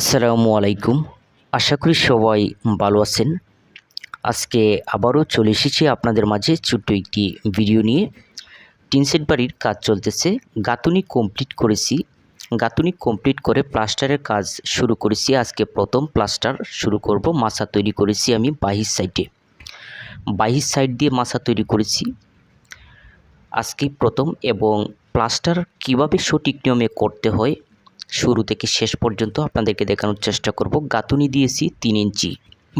আসসালামু আলাইকুম। আশা করি সবাই ভালো আছেন। আজকে আবারও চলে এসেছি আপনাদের মাঝে ছোট্ট একটি ভিডিও নিয়ে। টিনসেট বাড়ির কাজ চলতেছে। গাঁথুনি কমপ্লিট করেছি। গাঁথুনি কমপ্লিট করে প্লাস্টারের কাজ শুরু করেছি। আজকে প্রথম প্লাস্টার শুরু করব। মাছা তৈরি করেছি আমি বাহির সাইডে। বাহির সাইড দিয়ে মাছা তৈরি করেছি। আজকে প্রথম এবং প্লাস্টার কীভাবে সঠিক নিয়মে করতে হয় শুরু থেকে শেষ পর্যন্ত আপনাদেরকে দেখানোর চেষ্টা করব। গাঁথুনি দিয়েছি তিন ইঞ্চি।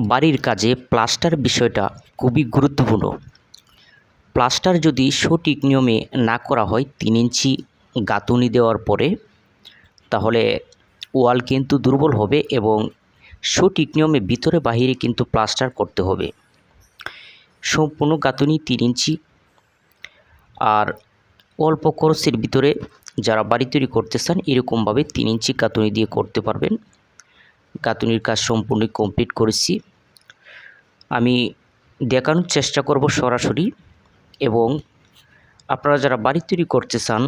বাড়ির কাজে প্লাস্টার বিষয়টা খুবই গুরুত্বপূর্ণ। প্লাস্টার যদি সঠিক নিয়মে না করা হয় তিন ইঞ্চি গাঁথুনি দেওয়ার পরে, তাহলে ওয়াল কিন্তু দুর্বল হবে এবং সঠিক নিয়মে ভিতরে বাহিরে কিন্তু প্লাস্টার করতে হবে। সম্পূর্ণ গাঁথুনি তিন ইঞ্চি। আর অল্প খরচের ভিতরে যারা বাড়ি তৈরি করতে চান, এরকমভাবে তিন ইঞ্চি গাঁথুনি দিয়ে করতে পারবেন। গাঁথুনির কাজ সম্পূর্ণ কমপ্লিট করেছি। আমি দেখানোর চেষ্টা করব সরাসরি এবং আপনারা যারা বাড়ি তৈরি করতে চান,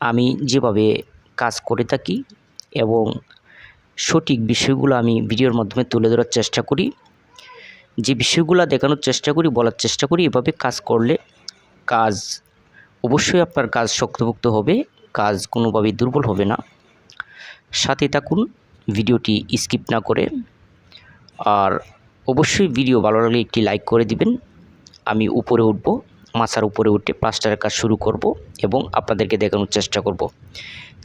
আমি যেভাবে কাজ করে থাকি এবং সঠিক বিষয়গুলো আমি ভিডিওর মাধ্যমে তুলে ধরার চেষ্টা করি, যে বিষয়গুলো দেখানোর চেষ্টা করি, বলার চেষ্টা করি, এভাবে কাজ করলে কাজ অবশ্যই আপনার কাজ শক্তভুক্ত হবে। কাজ কোনোভাবেই দুর্বল হবে না। সাথে থাকুন, ভিডিওটি স্কিপ না করে। আর অবশ্যই ভিডিও ভালো লাগলে একটি লাইক করে দিবেন। আমি উপরে উঠব মাছার উপরে উঠে প্লাস্টারের কাজ শুরু করব এবং আপনাদেরকে দেখানোর চেষ্টা করব।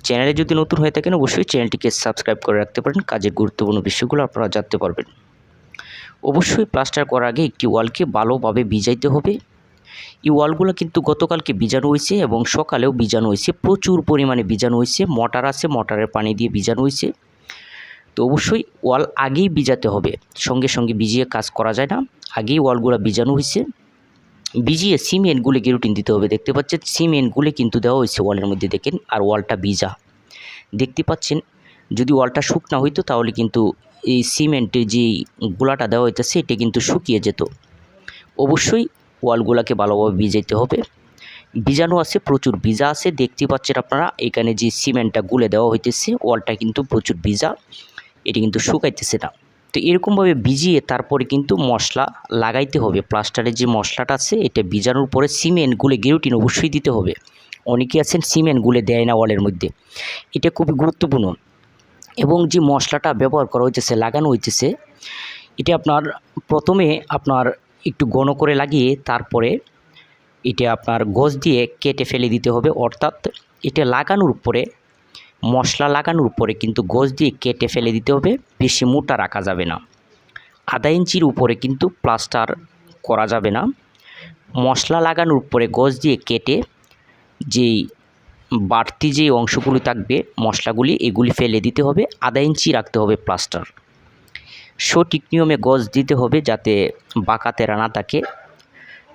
চ্যানেলে যদি নতুন হয়ে থাকেন, অবশ্যই চ্যানেলটিকে সাবস্ক্রাইব করে রাখতে পারেন। কাজের গুরুত্বপূর্ণ বিষয়গুলো আপনারা জানতে পারবেন। অবশ্যই প্লাস্টার করার আগে একটি ওয়ালকে ভালোভাবে ভিজাইতে হবে। এই ওয়ালগুলো কিন্তু গতকালকে বীজাণু হয়েছে এবং সকালেও বীজাণু হয়েছে। প্রচুর পরিমাণে বীজাণু হয়েছে। মোটর আছে, মোটরের পানি দিয়ে বীজাণু হয়েছে। তো অবশ্যই ওয়াল আগেই ভিজাতে হবে। সঙ্গে সঙ্গে ভিজিয়ে কাজ করা যায় না। আগেই ওয়ালগুলো বীজাণু হয়েছে। ভিজিয়ে সিমেন্টগুলো গেরুটিন দিতে হবে। দেখতে পাচ্ছেন, সিমেন্টগুলো কিন্তু দেওয়া হয়েছে ওয়ালের মধ্যে, দেখেন, আর ওয়ালটা ভিজা। দেখতে পাচ্ছেন, যদি ওয়ালটা শুকনা হইতো তাহলে কিন্তু এই সিমেন্টের যে গোলাটা দেওয়া হইতেছে এটা কিন্তু শুকিয়ে যেত। অবশ্যই ওয়ালগুলোকে ভালোভাবে ভিজাইতে হবে। বীজাণু আছে, প্রচুর ভিজা আছে, দেখতে পাচ্ছেন আপনারা, এখানে যে সিমেন্টটা গুলে দেওয়া হইতেছে, ওয়ালটা কিন্তু প্রচুর ভিজা, এটি কিন্তু শুকাইতেছে না। তো এরকমভাবে ভিজিয়ে তারপরে কিন্তু মশলা লাগাইতে হবে। প্লাস্টারের যে মশলাটা আছে, এটা ভিজানোর পরে সিমেন্ট গুলে গেরুটিন অবশ্যই দিতে হবে। অনেকে আছেন সিমেন্ট গুলে দেয় না ওয়ালের মধ্যে। এটা খুবই গুরুত্বপূর্ণ। এবং যে মশলাটা ব্যবহার করা হইতেছে, লাগানো হইতেছে, এটা আপনার প্রথমে আপনার একটু ঘন করে লাগিয়ে তারপরে এটা আপনার গোজ দিয়ে কেটে ফেলে দিতে হবে। অর্থাৎ এটা লাগানোর উপরে, মশলা লাগানোর উপরে কিন্তু গোজ দিয়ে কেটে ফেলে দিতে হবে। বেশি মোটা রাখা যাবে না। আধা ইঞ্চির উপরে কিন্তু প্লাস্টার করা যাবে না। মশলা লাগানোর উপরে গোজ দিয়ে কেটে যেই বাড়তি যে অংশগুলি থাকবে, মশলাগুলি এগুলি ফেলে দিতে হবে। আধা ইঞ্চি রাখতে হবে প্লাস্টার। সঠিক নিয়মে গজ দিতে হবে যাতে বাঁকাতে রানা থাকে।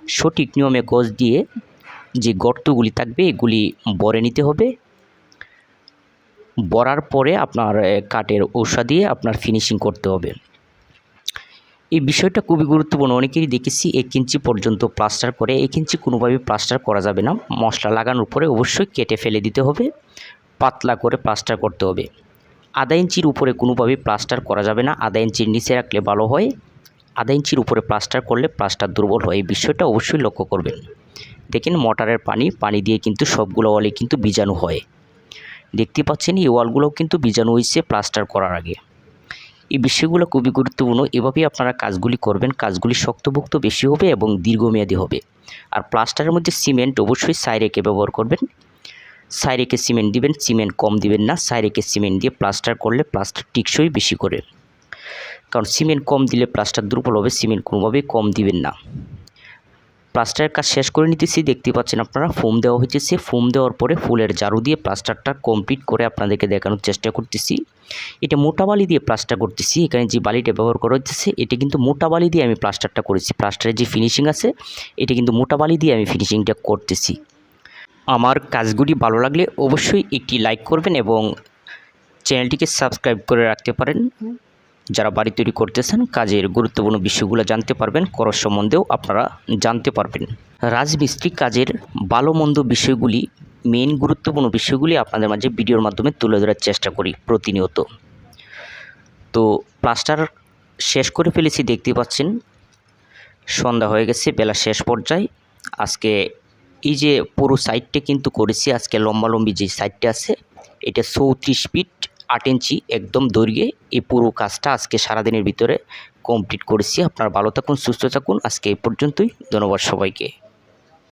সঠিক নিয়মে গজ দিয়ে যে গর্তগুলি থাকবে, এগুলি বরে নিতে হবে। বরার পরে আপনার কাঠের ঔষধ দিয়ে আপনার ফিনিশিং করতে হবে। এই বিষয়টা খুবই গুরুত্বপূর্ণ, অনেকেরই দেখেছি এক ইঞ্চি পর্যন্ত প্লাস্টার করে, এক ইঞ্চি কোনোভাবে প্লাস্টার করা যাবে না। মশলা লাগানোর পরে অবশ্যই কেটে ফেলে দিতে হবে, পাতলা করে প্লাস্টার করতে হবে। আধা ইঞ্চির উপরে কোনোভাবেই প্লাস্টার করা যাবে না, আধা ইঞ্চির নিচে রাখলে ভালো হয়, আধা ইঞ্চির উপরে প্লাস্টার করলে প্লাস্টার দুর্বল হয়, এই বিষয়টা অবশ্যই লক্ষ্য করবেন। দেখেন মোটরের পানি পানি দিয়ে কিন্তু সবগুলো ওয়ালে কিন্তু বীজাণু হয়। দেখতে পাচ্ছেন এই ওয়ালগুলোও কিন্তু বীজাণু হয়েছে প্লাস্টার করার আগে। এই বিষয়গুলো খুবই গুরুত্বপূর্ণ, এভাবেই আপনারা কাজগুলি করবেন, কাজগুলি শক্তভুক্ত বেশি হবে এবং দীর্ঘমেয়াদী হবে। আর প্লাস্টারের মধ্যে সিমেন্ট অবশ্যই সাইরেকে ব্যবহার করবেন। সাইরেকে সিমেন্ট দিবেন, সিমেন্ট কম দিবেন না, সাইরেকে সিমেন্ট দিয়ে প্লাস্টার করলে প্লাস্টার টিকসই বেশি করে। কারণ সিমেন্ট কম দিলে প্লাস্টার দুর্বল হবে, সিমেন্ট কোনোভাবেই কম দিবেন না। প্লাস্টারের কাজ শেষ করে নিতেছি, দেখতে পাচ্ছেন আপনারা, ফোম দেওয়া হয়েছে। সে ফোম দেওয়ার পরে ফুলের জারু দিয়ে প্লাস্টারটা কমপ্লিট করে আপনাদেরকে দেখানোর চেষ্টা করতেছি। এটা মোটা বালি দিয়ে প্লাস্টার করতেছি। এখানে যে বালিটা ব্যবহার করা হচ্ছে এটা কিন্তু মোটা বালি দিয়ে আমি প্লাস্টারটা করেছি। প্লাস্টারের যে ফিনিশিং আছে, এটা কিন্তু মোটা বালি দিয়ে আমি ফিনিশিংটা করতেছি। আমার কাজগুলি ভালো লাগলে অবশ্যই একটি লাইক করবেন এবং চ্যানেলটিকে সাবস্ক্রাইব করে রাখতে পারেন। যারা বাড়ি তৈরি করতেছেন, কাজের গুরুত্বপূর্ণ বিষয়গুলো জানতে পারবেন করস সম্বন্ধেও আপনারা জানতে পারবেন। রাজমিস্ত্রি কাজের ভালো মন্দ বিষয়গুলি মেন গুরুত্বপূর্ণ বিষয়গুলি আপনাদের মাঝে ভিডিওর মাধ্যমে তুলে ধরার চেষ্টা করি প্রতিনিয়ত। তো প্লাস্টার শেষ করে ফেলেছি, দেখতে পাচ্ছেন। সন্ধ্যা হয়ে গেছে, বেলা শেষ পর্যায়ে। আজকে এই যে পুরো সাইডটা কিন্তু করেছি, আজকে লম্বালম্বি যে সাইডটা আছে, এটা চৌত্রিশ ফিট আট ইঞ্চি একদম দৈর্ঘ্যে এই পুরো কাজটা আজকে সারাদিনের ভিতরে কমপ্লিট করেছি। আপনারা ভালো থাকুন, সুস্থ থাকুন। আজকে এই পর্যন্তই। ধন্যবাদ সবাইকে।